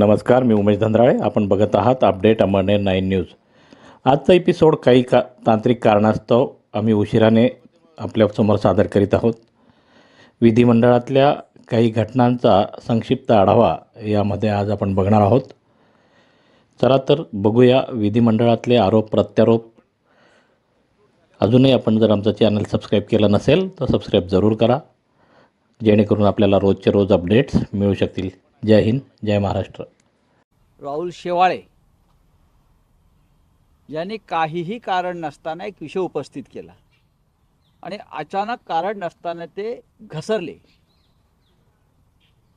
नमस्कार मी उमेश धंद्राळे. आपण बघत आहात अपडेट अमरनेर नाईन न्यूज. आजचा एपिसोड काही का तांत्रिक कारणास्तव आम्ही उशिराने आपल्यासमोर सादर करीत आहोत. विधिमंडळातल्या काही घटनांचा संक्षिप्त आढावा यामध्ये आज आपण बघणार आहोत. चला तर बघूया विधिमंडळातले आरोप प्रत्यारोप. अजूनही आपण जर आमचं चॅनल सबस्क्राईब केलं नसेल तर सबस्क्राईब जरूर करा. जेणेकरून आपल्याला रोजचे रोज अपडेट्स मिळू शकतील. जय हिंद जय महाराष्ट्र. राहुल शेवाळे यांनी काहीही कारण नसताना एक विषय उपस्थित केला. आणि अचानक कारण नसताना ते घसरले.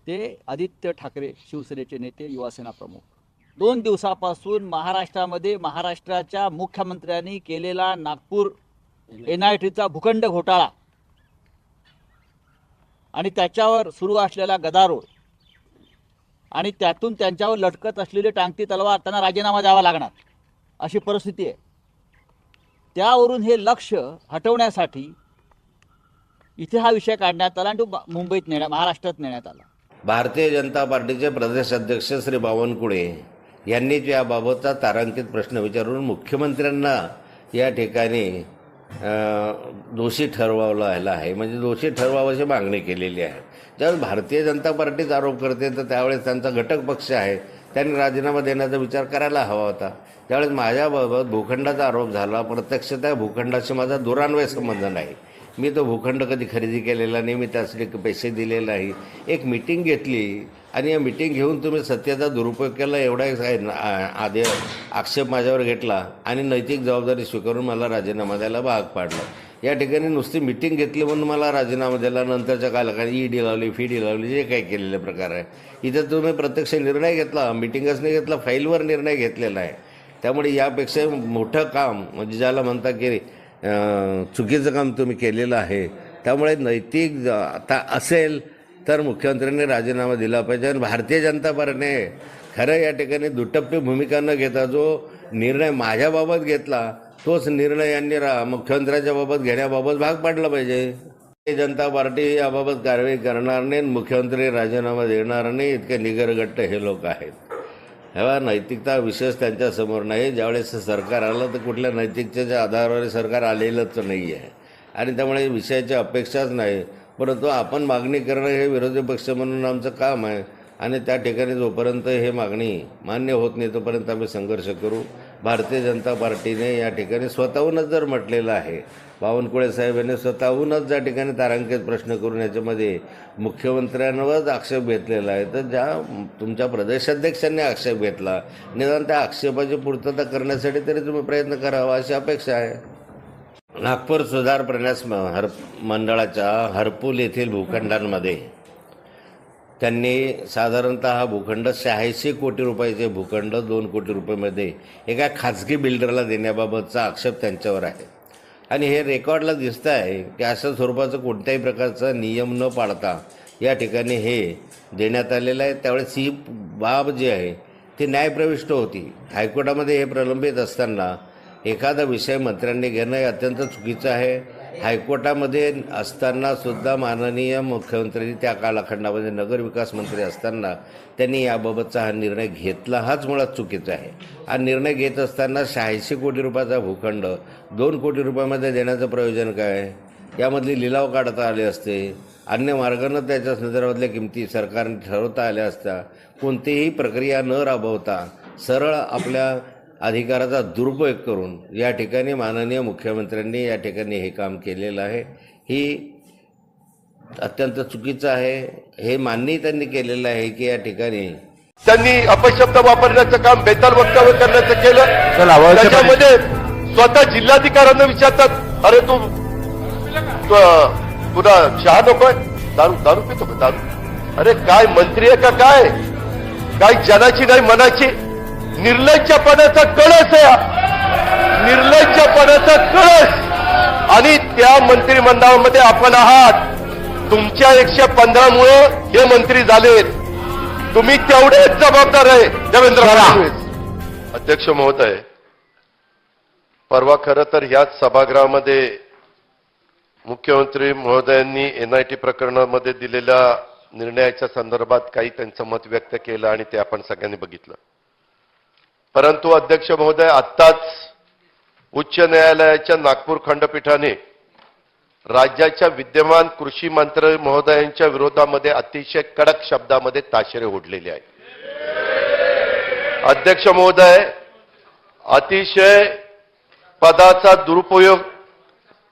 ते आदित्य ठाकरे शिवसेनेचे नेते युवासेना प्रमुख. दोन दिवसापासून महाराष्ट्रामध्ये महाराष्ट्राच्या मुख्यमंत्र्यांनी केलेला नागपूर एन आय टीचा भूखंड घोटाळा. आणि त्याच्यावर सुरू असलेला गदारोळ. आणि त्यातून त्यांच्यावर लटकत असलेली टांगती तलवार त्यांना राजीनामा द्यावा लागणार अशी परिस्थिती आहे. त्यावरून हे लक्ष हटवण्यासाठी इथे हा विषय काढण्यात आला आणि तो मुंबईत नेण्या महाराष्ट्रात नेण्यात आला. भारतीय जनता पार्टीचे प्रदेश अध्यक्ष श्री बावनकुळे यांनीच याबाबतचा तारांकित प्रश्न विचारून मुख्यमंत्र्यांना या ठिकाणी दोषी ठरवावला आहे. म्हणजे दोषी ठरवावयाची मागणी केलेली आहे. ज्यावेळेस भारतीय जनता पार्टीच आरोप करते तर त्यावेळेस त्यांचा घटक पक्ष आहे. त्यांनी राजीनामा देण्याचा विचार करायला हवा होता. त्यावेळेस माझ्याबाबत भूखंडाचा आरोप झाला प्रत्यक्ष त्या भूखंडाशी माझा दुरान्वय संबंध नाही. मी तो भूखंड कधी खरेदी केलेला नाही मी त्यासाठी पैसे दिलेले नाही. एक मिटिंग घेतली आणि या मिटिंग घेऊन तुम्ही सत्तेचा दुरुपयोग केला एवढा एक आक्षेप माझ्यावर घेतला आणि नैतिक जबाबदारी स्वीकारून मला राजीनामा द्यायला भाग पाडलं. या ठिकाणी नुसती मिटिंग घेतली म्हणून मला राजीनामा दिला. नंतरच्या कालकात ई डी लावली फी डी लावली जे काही केलेले प्रकार आहे. इथं तुम्ही प्रत्यक्ष निर्णय घेतला. मिटिंगच नाही घेतला फाईलवर निर्णय घेतलेला आहे. त्यामुळे यापेक्षा मोठं काम म्हणजे ज्याला म्हणता की चुकीचं काम तुम्ही केलेलं आहे. त्यामुळे नैतिक आता असेल तर मुख्यमंत्र्यांनी राजीनामा दिला पाहिजे. आणि भारतीय जनता पार्टीने खरं या ठिकाणी दुटप्पी भूमिका न घेता जो निर्णय माझ्याबाबत घेतला तोच निर्णय यांनी रा मुख्यमंत्र्यांच्या बाबत घेण्याबाबत भाग पाडला पाहिजे. जनता पार्टी याबाबत कारवाई करणार नाही मुख्यमंत्री राजीनामा देणार नाही इतके निगरगट्ट हे लोक आहेत. ह्या नैतिकता विशेष त्यांच्यासमोर नाही. ज्यावेळेस सरकार आलं तर कुठल्या नैतिकतेच्या आधारावर सरकार आलेलंच नाही आहे आणि त्यामुळे विषयाची अपेक्षाच नाही. परंतु आपण मागणी करणं हे विरोधी पक्ष म्हणून आमचं काम आहे. आणि त्या ठिकाणी जोपर्यंत हे मागणी मान्य होत नाही तोपर्यंत आम्ही संघर्ष करू. भारतीय जनता पार्टीने या ठिकाणी स्वतःहूनच जर म्हटलेलं आहे बावनकुळे साहेब यांनी स्वतःहूनच ज्या ठिकाणी तारांकित प्रश्न करून याच्यामध्ये मुख्यमंत्र्यांवरच आक्षेप घेतलेला आहे तर ज्या तुमच्या प्रदेशाध्यक्षांनी आक्षेप घेतला निदान त्या आक्षेपाची पूर्तता करण्यासाठी तरी तुम्ही प्रयत्न करावा अशी अपेक्षा आहे. नागपूर सुधार प्रन्यास हर मंडळाच्या हरपूल येथील भूखंडांमध्ये त्यांनी साधारणतः हा भूखंड शहाऐंशी कोटी रुपयाचे भूखंड दोन कोटी रुपयामध्ये एका खाजगी बिल्डरला देण्याबाबतचा आक्षेप त्यांच्यावर आहे. आणि हे रेकॉर्डला दिसतं आहे की अशा स्वरूपाचं कोणत्याही प्रकारचा नियम न पाळता या ठिकाणी हे देण्यात आलेलं आहे. त्यावेळेस ही बाब जी आहे ती न्यायप्रविष्ट होती. हायकोर्टामध्ये हे प्रलंबित असताना एखादा विषय मंत्र्यांनी घेणं हे अत्यंत चुकीचं आहे. हायकोर्टामध्ये असताना सुद्धा माननीय मुख्यमंत्र्यांनी त्या कालखंडामध्ये नगरविकास मंत्री असताना त्यांनी याबाबतचा हा निर्णय घेतला. हाच मुळात चुकीचा आहे. हा निर्णय घेत असताना शहाऐंशी कोटी रुपयाचा भूखंड दोन कोटी रुपयामध्ये देण्याचं प्रयोजन काय? यामधली लिलाव काढता आले असते. अन्य मार्गानं त्याच्या संदर्भातल्या किमती सरकारने ठरवता आल्या असत्या कोणतीही प्रक्रिया न राबवता सरळ आपल्या अधिकाराचा दुरुपयोग करून या ठिकाणी माननीय मुख्यमंत्र्यांनी या ठिकाणी हे काम केलेलं आहे. ही अत्यंत चुकीचं आहे. हे मान्यही त्यांनी केलेलं आहे की या ठिकाणी त्यांनी अपशब्द वापरण्याचं काम बेताल वक्तव्य करण्याचं केलं. त्याच्यामध्ये स्वतः जिल्हाधिकाऱ्यांना विचारतात अरे तू तू- तुला चहा नकोय दारू दारू पितो का? दारू. अरे काय मंत्री आहे का? काय? काय जनाची नाही मनाची? निर्लज्जपणाचा कळस आहे. निर्लज्जपणाचा कळस. आणि त्या मंत्रिमंडळामध्ये आपण आहात. तुमच्या एकशे पंधरा मुळे हे मंत्री झालेत. तुम्ही तेवढेच जबाबदार आहे देवेंद्र फडणवीस. अध्यक्ष महोदय परवा खरं तर ह्याच सभागृहामध्ये मुख्यमंत्री महोदयांनी एनआयटी प्रकरणामध्ये दिलेल्या निर्णयाच्या संदर्भात काही त्यांचं मत व्यक्त केलं आणि ते आपण सगळ्यांनी बघितलं. परंतु अध्यक्ष महोदय आत्ताच उच्च न्यायालयाच्या नागपूर खंडपीठाने राज्याच्या विद्यमान कृषी मंत्री महोदयांच्या विरोधामध्ये अतिशय कडक शब्दामध्ये ताशेरे ओढलेले आहे अध्यक्ष महोदय अतिशय पदाचा दुरुपयोग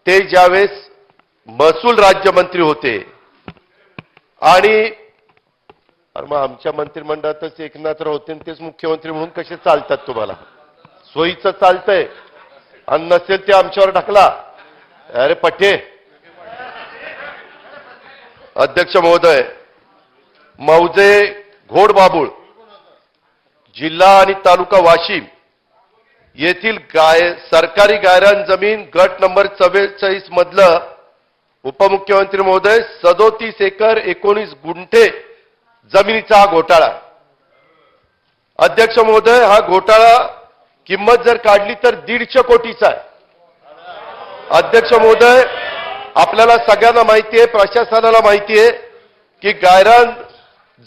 ते ज्यावेळेस महसूल राज्यमंत्री होते आणि अरे मग आमच्या मंत्रिमंडळातच एकनाथराव होते तेच मुख्यमंत्री म्हणून कसे चालतात तुम्हाला? सोयीचं चालतंय. आणि नसेल ते आमच्यावर ढकला. अरे पठे अध्यक्ष महोदय मौजे घोडबाबुळ जिल्हा आणि तालुका वाशिम येथील गाय सरकारी गायरान जमीन गट नंबर चव्वेचाळीस मधलं उपमुख्यमंत्री महोदय सदोतीस एकर एकोणीस गुंठे जमिनीचा हा घोटाळा. अध्यक्ष महोदय हा घोटाळा किंमत जर काढली तर दीडशे कोटीचा आहे. अध्यक्ष महोदय आपल्याला सगळ्यांना माहिती आहे प्रशासनाला माहिती आहे की गायरान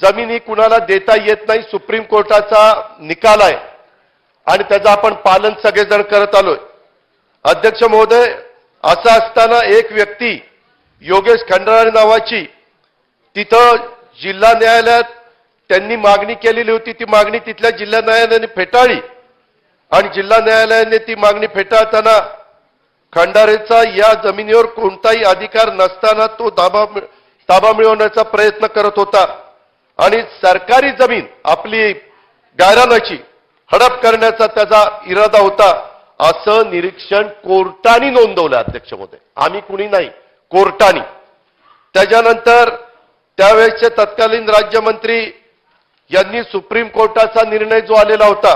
जमीन ही कुणाला देता येत नाही सुप्रीम कोर्टाचा निकाल आहे. आणि त्याचं आपण पालन सगळेजण करत आलोय. अध्यक्ष महोदय असं असताना एक व्यक्ती योगेश खंडारे नावाची तिथं जिल्हा न्यायालयात त्यांनी मागणी केलेली होती ती मागणी तिथल्या जिल्हा न्यायालयाने फेटाळली. आणि जिल्हा न्यायालयाने ती मागणी फेटाळताना खंडारेचा या जमिनीवर कोणताही अधिकार नसताना तो दाबा ताबा मिळवण्याचा प्रयत्न करत होता. आणि सरकारी जमीन आपली गायरानाची हडप करण्याचा त्याचा इरादा होता. असं निरीक्षण कोर्टाने नोंदवलं अध्यक्षमध्ये आम्ही कुणी नाही कोर्टाने. त्याच्यानंतर त्यावेळेसचे तत्कालीन राज्यमंत्री यांनी सुप्रीम कोर्टाचा निर्णय जो आलेला होता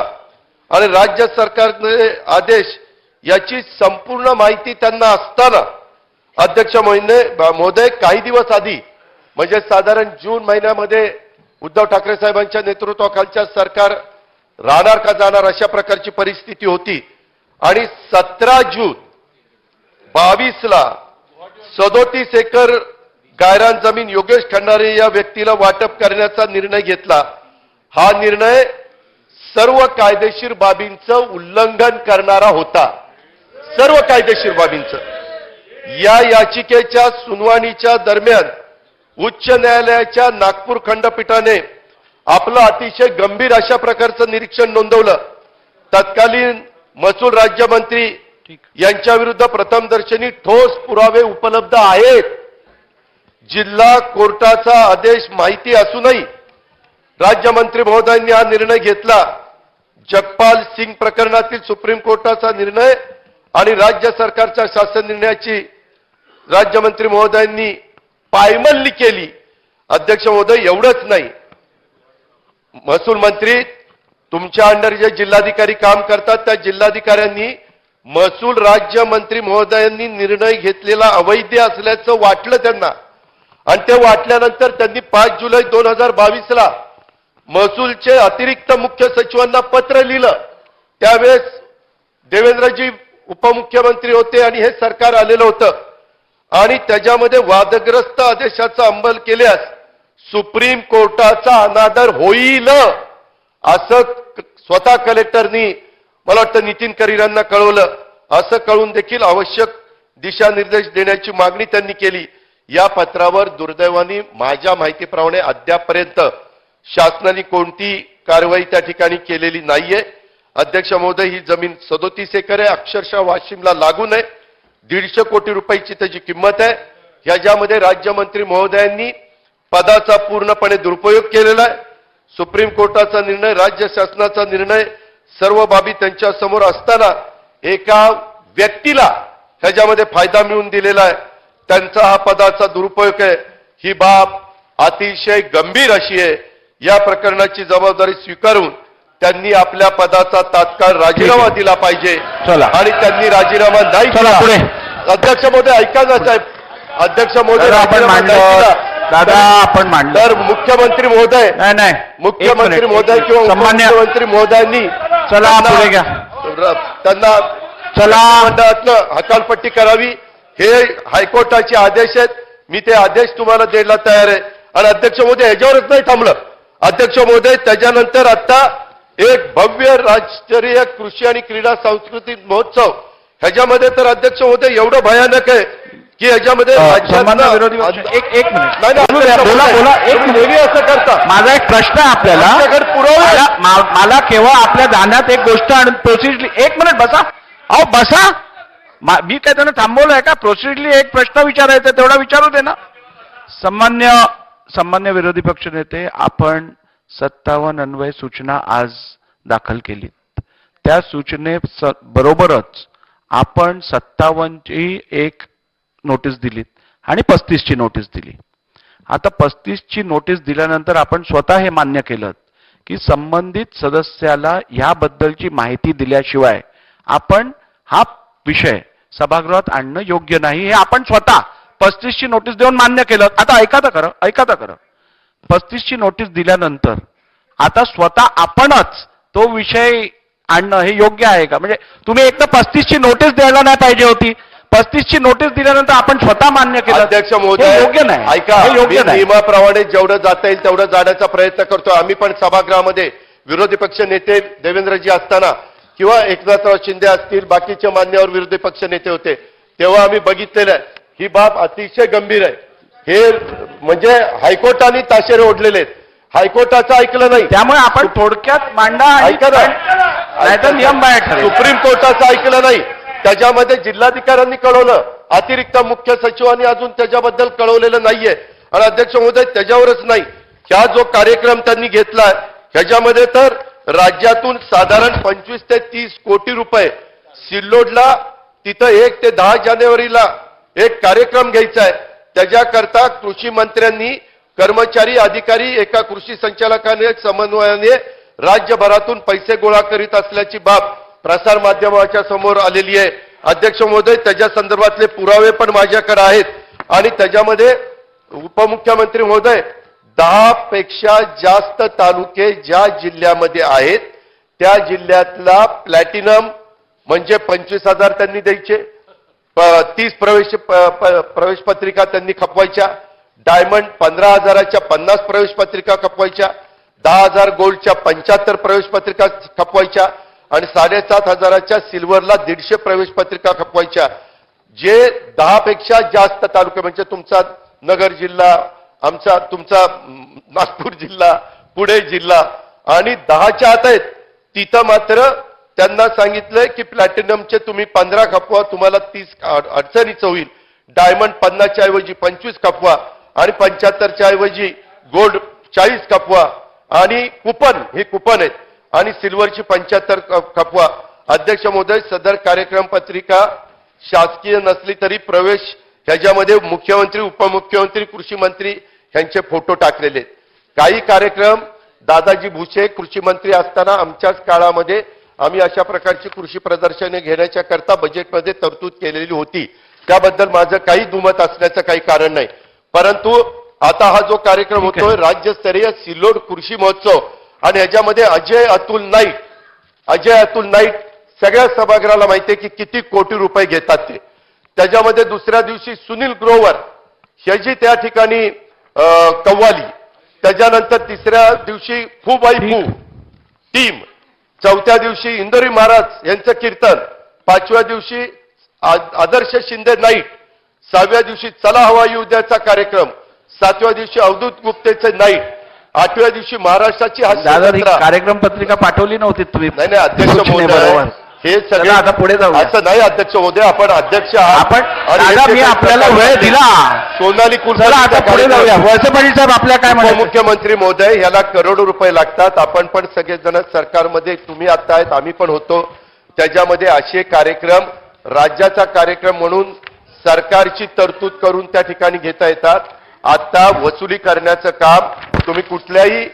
आणि राज्य सरकारने आदेश याची संपूर्ण माहिती त्यांना असताना अध्यक्ष महिने महोदय काही दिवस आधी म्हणजे साधारण जून महिन्यामध्ये उद्धव ठाकरे साहेबांच्या नेतृत्वाखालच्या सरकार राहणार का जाणार अशा प्रकारची परिस्थिती होती. आणि सतरा जून बावीसला सदोतीस एकर गायरान जमीन योगेश खंडारे या व्यक्तीला वाटप करण्याचा निर्णय घेतला. हा निर्णय सर्व कायदेशीर बाबींचं उल्लंघन करणारा होता. सर्व कायदेशीर बाबींचं. या याचिकेच्या सुनावणीच्या दरम्यान उच्च न्यायालयाच्या नागपूर खंडपीठाने आपलं अतिशय गंभीर अशा प्रकारचं निरीक्षण नोंदवलं. तत्कालीन महसूल राज्यमंत्री यांच्या विरुद्ध प्रथमदर्शनी ठोस पुरावे उपलब्ध आहेत. जिल्हा कोर्टाचा आदेश माहिती असूनही राज्यमंत्री महोदयांनी हा निर्णय घेतला. जगपाल सिंग प्रकरणातील सुप्रीम कोर्टाचा निर्णय आणि राज्य सरकारच्या शासन निर्णयाची राज्यमंत्री महोदयांनी पायमल्ली केली. अध्यक्ष महोदय एवढंच नाही. महसूल मंत्री तुमच्या अंडर जे जिल्हाधिकारी काम करतात त्या जिल्हाधिकाऱ्यांनी महसूल राज्यमंत्री महोदयांनी निर्णय घेतलेला अवैध असल्याचं वाटलं त्यांना. आणि ते वाटल्यानंतर त्यांनी पाच जुलै दोन हजार बावीसला महसूलचे अतिरिक्त मुख्य सचिवांना पत्र लिहिलं. त्यावेळेस देवेंद्रजी उपमुख्यमंत्री होते आणि हे सरकार आलेलं होतं. आणि त्याच्यामध्ये वादग्रस्त आदेशाचा अंमल केल्यास सुप्रीम कोर्टाचा अनादर होईल. असं स्वतः कलेक्टरनी मला वाटतं नितीन करीरांना कळवलं. असं कळून देखील आवश्यक दिशानिर्देश देण्याची मागणी त्यांनी केली. या पत्रावर दुर्दैवाने माझ्या माहितीप्रमाणे अद्यापपर्यंत शासनाने कोणती कारवाई त्या ठिकाणी केलेली नाहीये. अध्यक्ष महोदय ही जमीन सदोतीस एकर आहे. अक्षरशः वाशिमला लागून आहे दीडशे कोटी रुपयाची त्याची किंमत आहे. ह्याच्यामध्ये राज्यमंत्री महोदयांनी पदाचा पूर्णपणे दुरुपयोग केलेला आहे. सुप्रीम कोर्टाचा निर्णय राज्य शासनाचा निर्णय सर्व बाबी त्यांच्यासमोर असताना एका व्यक्तीला ह्याच्यामध्ये फायदा मिळवून दिलेला आहे. त्यांचा हा पदाचा दुरुपयोग आहे ही बाब अतिशय गंभीर अशी आहे या प्रकरणाची जबाबदारी स्वीकारून त्यांनी आपल्या पदाचा तात्काळ राजीनामा दिला पाहिजे चला. आणि त्यांनी राजीनामा नाही. पुढे. अध्यक्ष महोदय ऐका ना साहेब अध्यक्ष महोदय दादा आपण राजीनामा नाही मांडलं. दादा आपण तर मुख्यमंत्री महोदय नाही नाही मुख्यमंत्री. महोदय किंवा उपमुख्यमंत्री महोदयांनी चला, पुढे घ्या. त्यांना चला. मंडळातनं हकालपट्टी करावी हे हायकोर्टाचे आदेश आहेत. मी ते आदेश तुम्हाला द्यायला तयार आहे. आणि अध्यक्ष महोदय ह्याच्यावरच नाही थांबलं. अध्यक्ष महोदय त्याच्यानंतर आता एक भव्य राष्ट्रीय कृषी आणि क्रीडा सांस्कृतिक महोत्सव. ह्याच्यामध्ये तर अध्यक्ष महोदय एवढं भयानक आहे की ह्याच्यामध्ये असं करता. माझा एक प्रश्न आहे आपल्याला. मला- केव्हा आपल्या ध्यानात एक गोष्ट आणि प्रोसिजरली एक मिनिट बसा. अहो बसा. मी काय त्यांना थांबवलंय का? प्रोसिडली एक प्रश्न विचारायचा तेवढा विचारू दे ना. सामान्य सामान्य विरोधी पक्ष नेते आपण सत्तावन्न अन्वय सूचना आज दाखल केली त्या सूचने बरोबरच आपण सत्तावन्नची एक नोटीस दिलीत आणि पस्तीसची नोटीस दिली. आता पस्तीसची नोटीस दिल्यानंतर आपण स्वतः हे मान्य केलं की संबंधित सदस्याला ह्याबद्दलची माहिती दिल्याशिवाय आपण हा विषय. सभागृहात आणणं योग्य नाही. हे आपण स्वतः पस्तीसची नोटीस देऊन मान्य केलं. आता ऐका तर खरं ऐका तर खरं. पस्तीसची नोटीस दिल्यानंतर आता स्वतः आपणच तो विषय आणणं हे योग्य आहे का? म्हणजे तुम्ही एक तर पस्तीसची नोटीस द्यायला नाही पाहिजे होती. पस्तीसची नोटीस दिल्यानंतर आपण स्वतः मान्य केलं. अध्यक्ष महोदय योग्य नाही. ऐका योग्य नाही. नियमाप्रमाणे जेवढं जाता येईल तेवढं जाण्याचा प्रयत्न करतो आम्ही पण सभागृहामध्ये विरोधी पक्ष नेते देवेंद्रजी असताना किंवा एकनाथराव शिंदे असतील बाकीचे मान्यवर विरोधी पक्ष नेते होते तेव्हा आम्ही बघितलेलं आहे. ही बाब अतिशय गंभीर आहे. हे म्हणजे हायकोर्टाने ताशेरे ओढलेले आहेत. हायकोर्टाचं ऐकलं नाही. त्यामुळे आपण थोडक्यात मांडा ऐका नियम बाहेर सुप्रीम कोर्टाचं ऐकलं नाही. त्याच्यामध्ये जिल्हाधिकाऱ्यांनी कळवलं. अतिरिक्त मुख्य सचिवांनी अजून त्याच्याबद्दल कळवलेलं नाहीये. आणि अध्यक्ष महोदय त्याच्यावरच नाही. ह्या जो कार्यक्रम त्यांनी घेतलाय ह्याच्यामध्ये तर राज्यातून साधारण पंचवीस ते तीस कोटी रुपये सिल्लोडला तिथं एक ते दहा जानेवारीला एक कार्यक्रम घ्यायचा आहे. त्याच्याकरता कृषी मंत्र्यांनी कर्मचारी अधिकारी एका कृषी संचालकाने समन्वयाने राज्यभरातून पैसे गोळा करीत असल्याची बाब प्रसार माध्यमाच्या समोर आलेली आहे. अध्यक्ष महोदय त्याच्या संदर्भातले पुरावे पण माझ्याकडे आहेत. आणि त्याच्यामध्ये उपमुख्यमंत्री महोदय दहा पेक्षा जास्त तालुके ज्या जिल्ह्यामध्ये आहेत त्या जिल्ह्यातला प्लॅटिनम म्हणजे पंचवीस हजार त्यांनी द्यायचे प- तीस प्रवेश प- प्रवेश पत्रिका त्यांनी खपवायच्या डायमंड पंधरा हजाराच्या पन्नास प्रवेश पत्रिका खपवायच्या दहा हजार गोल्डच्या पंच्याहत्तर प्रवेश पत्रिका खपवायच्या आणि साडेसात हजाराच्या सिल्वरला दीडशे प्रवेश पत्रिका खपवायच्या. जे दहापेक्षा जास्त तालुके म्हणजे तुमचा नगर जिल्हा आमचा तुमचा नागपूर जिल्हा पुणे जिल्हा आणि दहाच्या आत आहेत तिथं मात्र त्यांना सांगितलंय की प्लॅटिनमचे तुम्ही पंधरा खपवा तुम्हाला तीस अडचणीचं होईल. डायमंड पन्नासच्या ऐवजी पंचवीस खपवा आणि पंच्याहत्तरच्या ऐवजी गोल्ड चाळीस खपवा आणि कुपन हे कुपन आहेत. आणि सिल्वरची पंच्याहत्तर खपवा अध्यक्ष महोदय सदर कार्यक्रम पत्रिका शासकीय नसली तरी प्रवेश ह्याच्यामध्ये मुख्यमंत्री उपमुख्यमंत्री कृषी मंत्री यांचे फोटो टाकलेले आहेत. काही कार्यक्रम दादाजी भुसे कृषी मंत्री असताना आमच्याच काळामध्ये आम्ही अशा प्रकारची कृषी प्रदर्शने घेण्याच्या करता बजेटमध्ये तरतूद केलेली होती. त्याबद्दल माझं काही दुमत असण्याचं काही कारण नाही. परंतु आता हा जो कार्यक्रम होतोय राज्यस्तरीय सिल्लोड कृषी महोत्सव आणि ह्याच्यामध्ये अजय अतुल नाईक अजय अतुल नाईक सगळ्या सभागृहाला माहिती आहे की किती कोटी रुपये घेतात ते. त्याच्यामध्ये दुसऱ्या दिवशी सुनील ग्रोवर ह्याची त्या ठिकाणी कव्वाली. त्याच्यानंतर तिसऱ्या दिवशी फुबाई फू टीम. चौथ्या दिवशी इंदोरी महाराज यांचं कीर्तन. पाचव्या दिवशी आदर्श शिंदे नाईट. सहाव्या दिवशी चला हवा उद्याचा कार्यक्रम. सातव्या दिवशी अवधूत गुप्तेचे नाईट. आठव्या दिवशी महाराष्ट्राची कार्यक्रम पत्रिका पाठवली नव्हती तुम्ही. नाही नाही अध्यक्ष हे सगळे आता पुढे जाऊया. असं नाही अध्यक्ष महोदय आपण अध्यक्ष. आपण मी आपल्याला वेळ दिला. सोनाली चला आता पुढे जाऊया. वळसे पाटील साहेब आपल्या काय म्हणतात उपमुख्यमंत्री महोदय ह्याला करोडो रुपये लागतात. आपण पण सगळेजण सरकारमध्ये तुम्ही आता आहेत आम्ही पण होतो. त्याच्यामध्ये असे कार्यक्रम राज्याचा कार्यक्रम म्हणून सरकारची तरतूद करून त्या ठिकाणी घेता येतात. आता वसुली करण्याचं काम तुम्ही कुठल्याही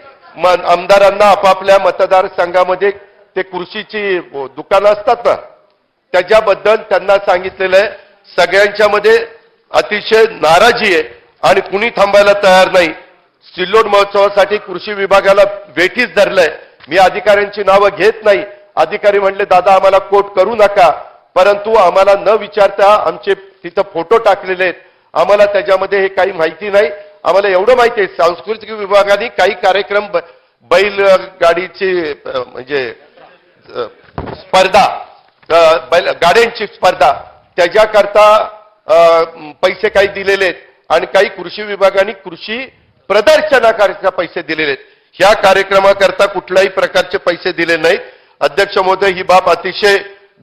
आमदारांना आपापल्या मतदारसंघामध्ये ते कृषीची दुकानं असतात ना त्याच्याबद्दल त्यांना सांगितलेलं आहे. सगळ्यांच्या मध्ये अतिशय नाराजी आहे आणि कुणी थांबायला तयार नाही. सिल्लोड महोत्सवासाठी कृषी विभागाला वेठीच धरलंय. मी अधिकाऱ्यांची नावं घेत नाही. अधिकारी म्हणले दादा आम्हाला कोट करू नका. परंतु आम्हाला न विचारता आमचे तिथं फोटो टाकलेले आहेत. आम्हाला त्याच्यामध्ये हे काही माहिती नाही. आम्हाला एवढं माहिती आहे. सांस्कृतिक विभागाने काही कार्यक्रम ब- बैल गाडीची म्हणजे स्पर्धा गाड्यांची स्पर्धा त्याच्याकरता पैसे काही दिलेले आहेत आणि काही कृषी विभागाने कृषी प्रदर्शनाकरता पैसे दिलेले आहेत. ह्या कार्यक्रमाकरता कुठल्याही प्रकारचे पैसे दिले नाहीत. अध्यक्ष महोदय ही बाब अतिशय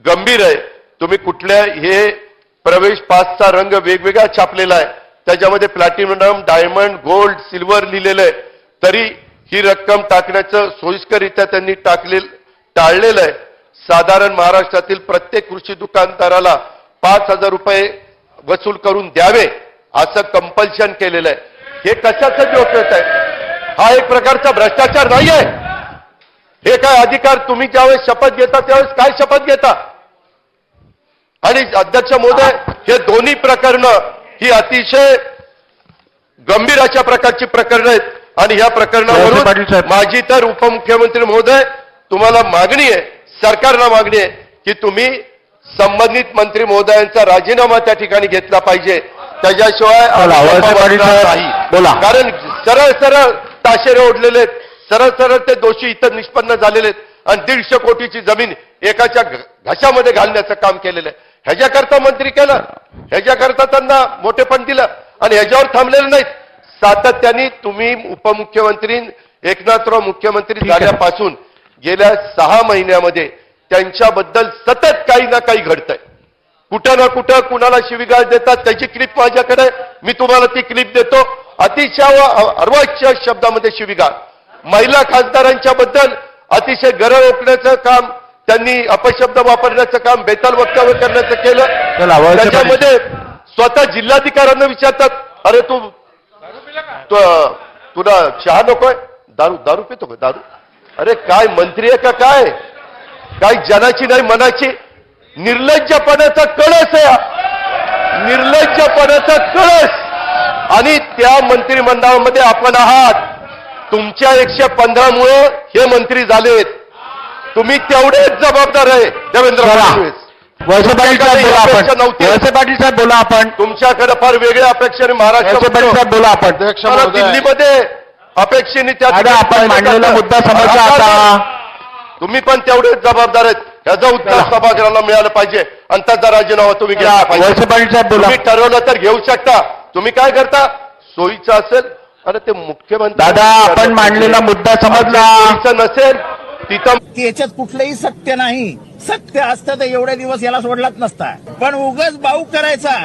गंभीर आहे. तुम्ही कुठल्या हे प्रवेश पासचा रंग वेगवेगळा छापलेला आहे. त्याच्यामध्ये प्लॅटिनम डायमंड गोल्ड सिल्वर लिहिलेलं आहे. तरी ही रक्कम टाकण्याचं सोयीस्करित्या त्यांनी टाकलेलं टाळलेलं आहे साधारण महाराष्ट्रातील प्रत्येक कृषी दुकानदाराला पाच हजार रुपये वसूल करून द्यावे असं कंपल्शन केलेलं आहे हे कशाचं योग्यत आहे हा एक प्रकारचा भ्रष्टाचार नाही आहे हे काय अधिकार तुम्ही ज्यावेळेस शपथ घेता त्यावेळेस काय शपथ घेता? आणि अध्यक्ष महोदय हे दोन्ही प्रकरणं ही अतिशय गंभीर अशा प्रकारची प्रकरणं आहेत. आणि ह्या प्रकरणावरून. माझी तर उपमुख्यमंत्री महोदय तुम्हाला मागणी आहे सरकारला मागणी आहे की तुम्ही संबंधित मंत्री महोदयांचा राजीनामा त्या ठिकाणी घेतला पाहिजे. त्याच्याशिवाय बोला. कारण सरळ सरळ ताशेरे ओढलेले आहेत. सरळ सरळ ते दोषी इथं निष्पन्न झालेले आहेत. आणि दीडशे कोटीची जमीन एकाच्या घशामध्ये घालण्याचं काम केलेलं आहे. ह्याच्याकरता मंत्री केलं. ह्याच्याकरता त्यांना मोठेपण दिलं. आणि ह्याच्यावर थांबलेलं नाहीत. सातत्याने तुम्ही उपमुख्यमंत्री एकनाथराव मुख्यमंत्री. झाल्यापासून गेल्या सहा महिन्यामध्ये त्यांच्याबद्दल सतत काही ना काही घडतंय. कुठं ना कुठं कुणाला शिविगाळ देतात त्याची क्लिप माझ्याकडे मी तुम्हाला ती क्लिप देतो. अतिशय अर्वाच्य शब्दामध्ये शिविगाळ. महिला खासदारांच्या बद्दल अतिशय गरळ ओकण्याचं काम त्यांनी अपशब्द वापरण्याचं काम बेताल वक्तव्य करण्याचं केलं. त्याच्यामध्ये स्वतः जिल्हाधिकाऱ्यांना विचारतात अरे तू तु- तुला चहा नकोय? दारू दारू पितो का? दारू? अरे काय मंत्री आहे का काय? काय जनाची नाही मनाची? निर्लज्जपणाचा कळस आहे. निर्लज्जपणाचा कळस. आणि त्या मंत्रिमंडळामध्ये आपण आहात. तुमच्या एकशे पंधरामुळं हे मंत्री झालेत. तुम्ही तेवढेच जबाबदार आहे देवेंद्र. फडणवीस. वळसे पाटील साहेब बोला आपण. वळसे पाटील साहेब बोला आपण. तुमच्याकडे फार वेगळ्या अपेक्षेने वळसे पाटील महाराष्ट्र साहेब बोला आपण. दिल्लीमध्ये अपेक्षेने त्या दादा आपण मांडलेला. मुद्दा समजला आता तुम्ही पण तेवढेच जबाबदार आहेत. ह्याचं उत्तर. सभागृहाला मिळालं पाहिजे. आणि त्याचा राजीनामा तुम्ही घ्यायला पाहिजे बोला. तुम्ही ठरवलं तर घेऊ शकता. तुम्ही काय करता? सोयीचं असेल? अरे ते मुख्यमंत्री दादा आपण मांडलेला मुद्दा समजला. नसेल तिथं याच्यात कुठलंही सत्य नाही. सत्य असतं तर एवढे दिवस याला सोडलाच नसता. पण उगाच बाऊ करायचा.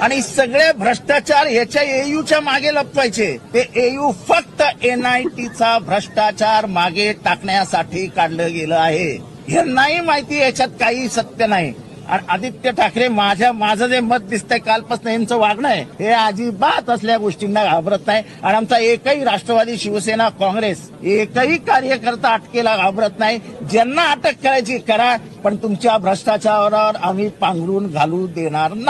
आणि सगळे भ्रष्टाचार याच्या एयूच्या मागे लपवायचे. ते एयू फक्त एनआयटीचा भ्रष्टाचार मागे टाकण्यासाठी काढलं गेलं आहे. हे नाही माहिती याच्यात काही सत्य नाही. आणि आदित्य ठाकरे माझ्या माझं जे मत दिसतंय कालपासून यांचं वागणं आहे हे अजिबात असल्या गोष्टींना घाबरत नाही. आणि आमचा एकही राष्ट्रवादी शिवसेना काँग्रेस एकही कार्यकर्ता अटकेला घाबरत नाही. ज्यांना अटक करायची करा. पण तुमच्या भ्रष्टाचारावर आम्ही पांघरून घालू देणार नाही.